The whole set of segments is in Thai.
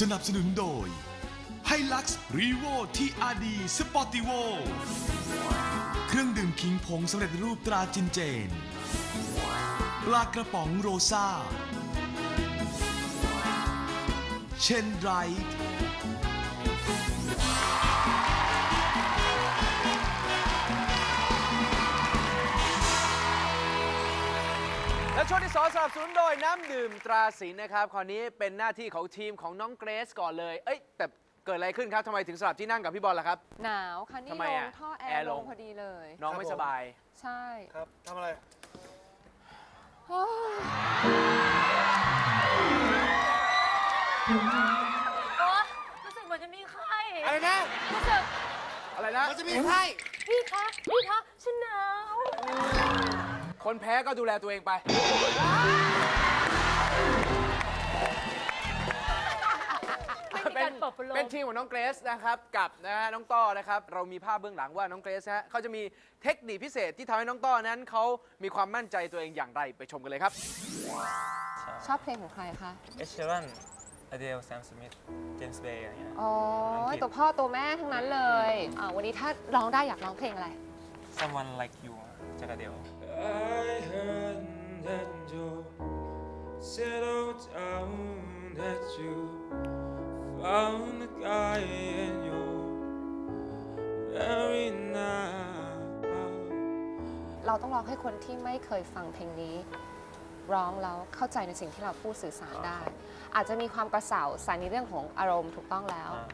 สนับสนุนโดยไฮลักซ์รีโวทีอาร์ดีสปอร์ติโวเครื่องดื่มคิงผงสำเร็จรูปตราจินเจน ปลากระป๋องโรซ่าเชนไรท์ ช่วงที่สองสนับสนุนโดยน้ำดื่มตราสินนะครับ คราวนี้เป็นหน้าที่ของทีมของน้องเกรซก่อนเลย เอ้ย แต่เกิดอะไรขึ้นครับทำไมถึงสลับที่นั่งกับพี่บอลล่ะครับ หนาวค่ะนี่ทำไมลอะงท่อแอแอร์ร์ลลงง พอดีเลย น้องไม่สบาย ใช่ครับทำอะไร โอ้ยโอ๊ยรู้สึกเหมือนจะมีไข้อะไรนะ รู้สึกอะไรนะ มันจะมีไข้พี่คะพี่คะฉันหนาว คนแพ้ก็ดูแลตัวเองไปไม่มีการเปิดพัดลม เป็นทีมของน้องเกรซนะครับ กับนะฮะน้องต้อนะครับ เรามีภาพเบื้องหลังว่าน้องเกรซฮะเขาจะมีเทคนิคพิเศษที่ทำให้น้องต้อนั้นเขามีความมั่นใจตัวเองอย่างไรไปชมกันเลยครับ ชอบเพลงของใครคะ เอชเชอรันอเดลแซมสมิธเจมส์เบย์อะไรเงี้ย อ๋อ อังกฤษ ตัวพ่อตัวแม่ทั้งนั้นเลยอ่าวันนี้ถ้าร้องได้อยากร้องเพลงอะไร Someone Like You จากอเดล I heard that you settled down, that you found a guy and you're very nice. เราต้องร้องให้คนที่ไม่เคยฟังเพลงนี้ ร้องแล้วเข้าใจในสิ่งที่เราพูดสื่อสารได้ อาจจะมีความกระเสาใส่ในเรื่องของอารมณ์ถูกต้องแล้วอ่า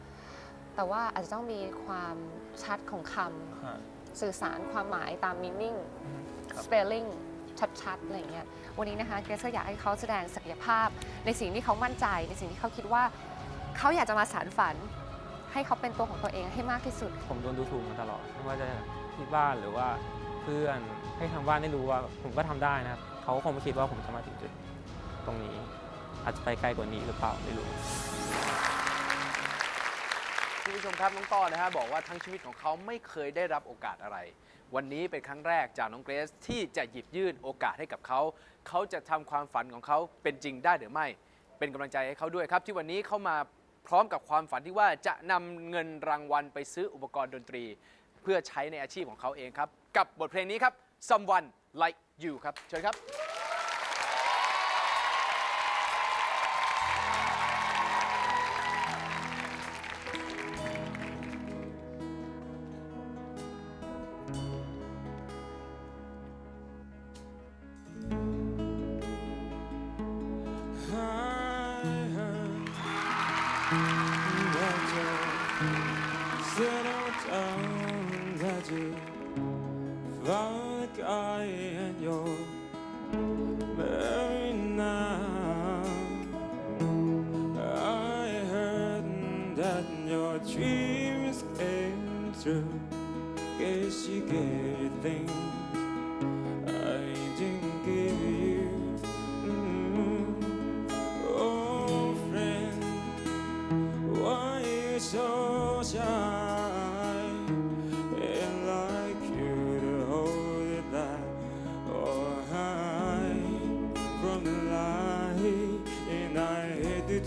แต่ว่าอาจจะต้องมีความชัดของคฮะำสื่อสารความหมายตาม meaning ครับ spelling ชัดๆอะไรอย่างเงี้ยวันนี้นะคะเกรซก็อยากให้เขาแสดงศักยภาพ ในสิ่งที่เขามั่นใจ ในสิ่งที่เขาคิดว่า เขาอยากจะมาสารฝัน ให้เขาเป็นตัวของตัวเองให้มากที่สุด ผมโดนดูถูกมาตลอดไม่ว่าจะที่บ้านหรือว่าเพื่อนให้ทางบ้านได้รู้ว่าผมก็ทำได้นะครับเขาก็คงไม่คิดว่าผมจะมาถึงจุดตรงนี้ อาจจะไปไกลกว่านี้หรือเปล่าไม่รู้ คุณผู้ชมครับน้องต้อนะฮะบอกว่าทั้งชีวิตของเขาไม่เคยได้รับโอกาสอะไร วันนี้เป็นครั้งแรกจากน้องเกรซที่จะหยิบยื่นโอกาสให้กับเขา เขาจะทำความฝันของเขาเป็นจริงได้หรือไม่ เป็นกำลังใจให้เขาด้วยครับ ที่วันนี้เขามาพร้อมกับความฝันที่ว่าจะนำเงินรางวัลไปซื้ออุปกรณ์ดนตรี เพื่อใช้ในอาชีพของเขาเองครับ กับบทเพลงนี้ครับ someone like you ครับเชิญครับ guy and now. I heard that your dreams came true. Guess you get things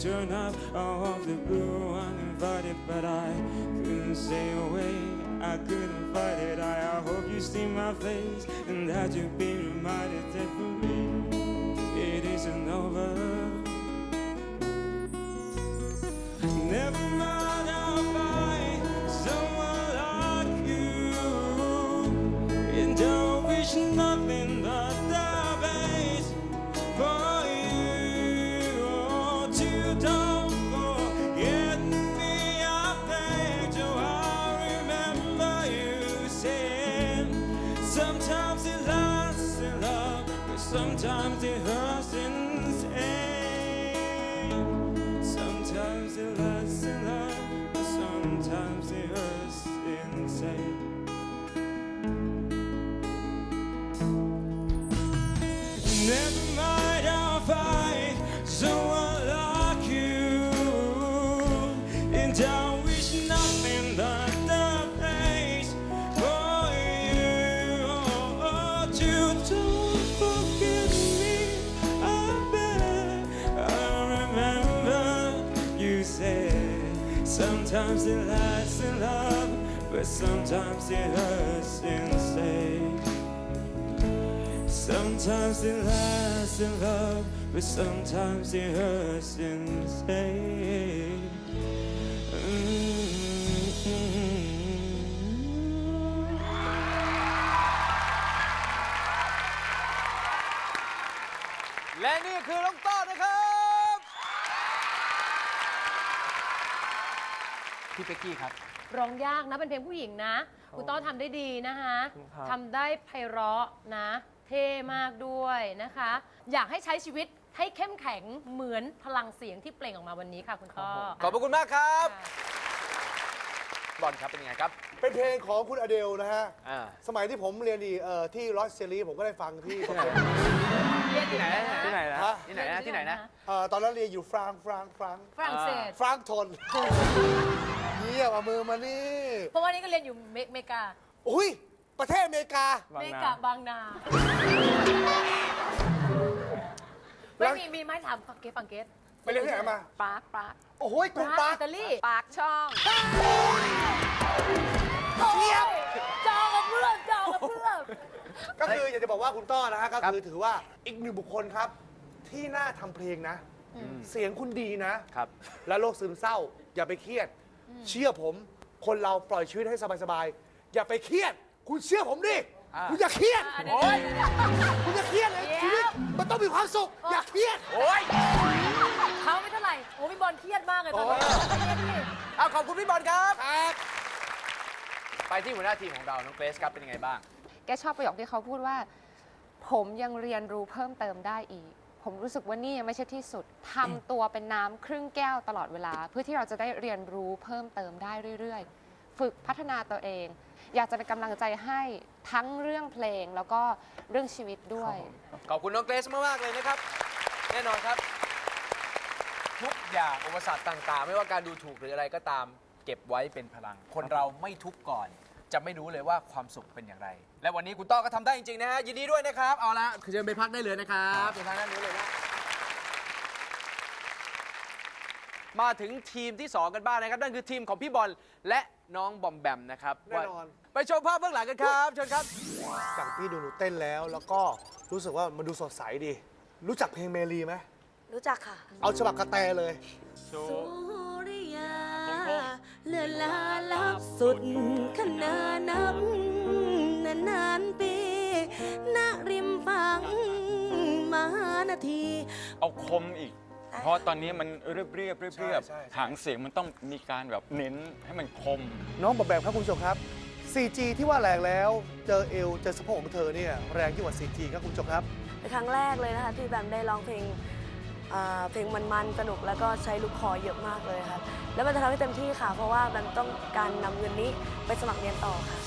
turn up out of the blue uninvited, but I couldn't stay away. I couldn't fight it. I, I hope you see my face and that you've been reminded that for me it isn't over. Never sometimes it hurts insane. Never mind, I'll find someone like you. And I Sometimes it lasts in love, but sometimes it hurts instead. Sometimes it lasts in love, but sometimes it hurts instead. เป๊กกี้ครับ ร้องยากนะเป็นเพลงผู้หญิงนะคุณต้อทำได้ดีนะคะครับ ทำได้ไพเราะนะ เท่มากด้วยนะคะ อยากให้ใช้ชีวิตให้เข้มแข็งเหมือนพลังเสียงที่เปล่งออกมาวันนี้ค่ะคุณต้อขอบพระคุณมากครับ บอลครับเป็นยังไงครับเป็นเพลงของคุณอเดลนะฮะ อ่าสมัยที่ผมเรียนดีเอ่อที่ลอสเซรีผมก็ได้ฟังที่ประกวดเรียนที่ไหนนะที่ไหนนะฮะ ที่ไหนนะที่ไหนนะ เอ่อตอนนั้นเรียนอยู่ฟรังก์ฟรังก์ฟรังก์ฝรั่งเศส ฟรังก์ทน เยี่ยมเอามือมานี่ เพราะว่านี่ก็เรียนอยู่เมเมกา อุ้ย ประเทศอเมริกา บางเมนากาบางนาไม่มีมีไม้ถามฟังเกตฟังเกตไปเรียนที่ไหนมา ปาร์คปาร์คโอ้โหกรุงปาปาร์ร์อิตาลีปาร์คช่องเทียบ จองกับเพื่อนจองกับเพื่อนก็คืออยากจะบอกว่าคุณต้อนะฮะก็คือถือว่าอีกหนึ่งบุคคลครับ ที่น่าทำเพลงนะ เสียงคุณดีนะ ครับ และโรคซึมเศร้าอย่าไปเครียด เชื่อผม คนเราปล่อยชีวิตให้สบายๆ อย่าไปเครียด คุณเชื่อผมดิอ่าคุณอย่าเครียดอะเดี๋ยวเดี๋ยวเดี๋ยวคุณอย่าเครียดเลยชีวิตมันต้องมีความสุข อย่าเครียด โอ้ยเขาไม่เท่าไหร่ โอ้พี่บอลเครียดมากเลยตอนนี้เครียดดิเอาขอบคุณพี่บอลครับครับ ไปที่หัวหน้าทีมของเรา น้องเกรซครับ เป็นยังไงบ้าง แกชอบประโยคที่เขาพูดว่า ผมยังเรียนรู้เพิ่มเติมได้อีก ผมรู้สึกว่านี่ยังไม่ใช่ที่สุดทำตัวเป็นน้ำครึ่งแก้วตลอดเวลา เพื่อที่เราจะได้เรียนรู้เพิ่มเติมได้เรื่อยๆ ฝึกพัฒนาตัวเอง อยากจะเป็นกำลังใจให้ทั้งเรื่องเพลงแล้วก็เรื่องชีวิตด้วย ขอบคุณน้องเกรซมากๆเลยนะครับ แน่นอนครับ ทุกอย่างอุปสรรคต่างๆ ไม่ว่าการดูถูกหรืออะไรก็ตาม เก็บไว้เป็นพลัง คนเราไม่ทุกข์ก่อน จะไม่รู้เลยว่าความสุขเป็นอย่างไร และวันนี้คุณต้อก็ทำได้จริงๆนะฮะยินดีด้วยนะครับเอาละคือเชิญไปพักได้เลยนะครับเชิญทางด้านนู้นเลยนะมาถึงทีมที่2กันบ้างนะครับนั่นคือทีมของพี่บอลและน้องบอมแบมนะครับแน่นอนไปชมภาพเบื้องหลังกันครับเชิญครับ จากพี่ดูหนูเต้นแล้ว แล้วก็รู้สึกว่ามันดูสดใสดี รู้จักเพลงเมลีไหมรู้จักค่ะ เอาฉบับกระแตเลยสุริยา เลือนลาลับสุดขนานับนานนานๆปีณริมฝั่งมหานาที เอาคมอีก เพราะตอนนี้มันเรียบเรียบเรียบเรียบใช่ใช่ใช่หางเสียงมันต้องมีการแบบเน้นให้มันคม น้องบอมแบมครับคุณผู้ชมครับ 4G ที่ว่าแรงแล้ว เจอเอวเจอสะโพกของเธอเนี่ยแรงยิ่งกว่า 4G ครับคุณผู้ชมครับ เป็นครั้งแรกเลยนะคะที่แบมได้ร้องเพลงอ่า เพลงมันๆ สนุกแล้วก็ใช้ลูกคอเยอะมากเลยครับแล้วมันจะทำให้เต็มที่ค่ะ เพราะว่ามันต้องการนำเงินนี้ไปสมัครเรียนต่อค่ะ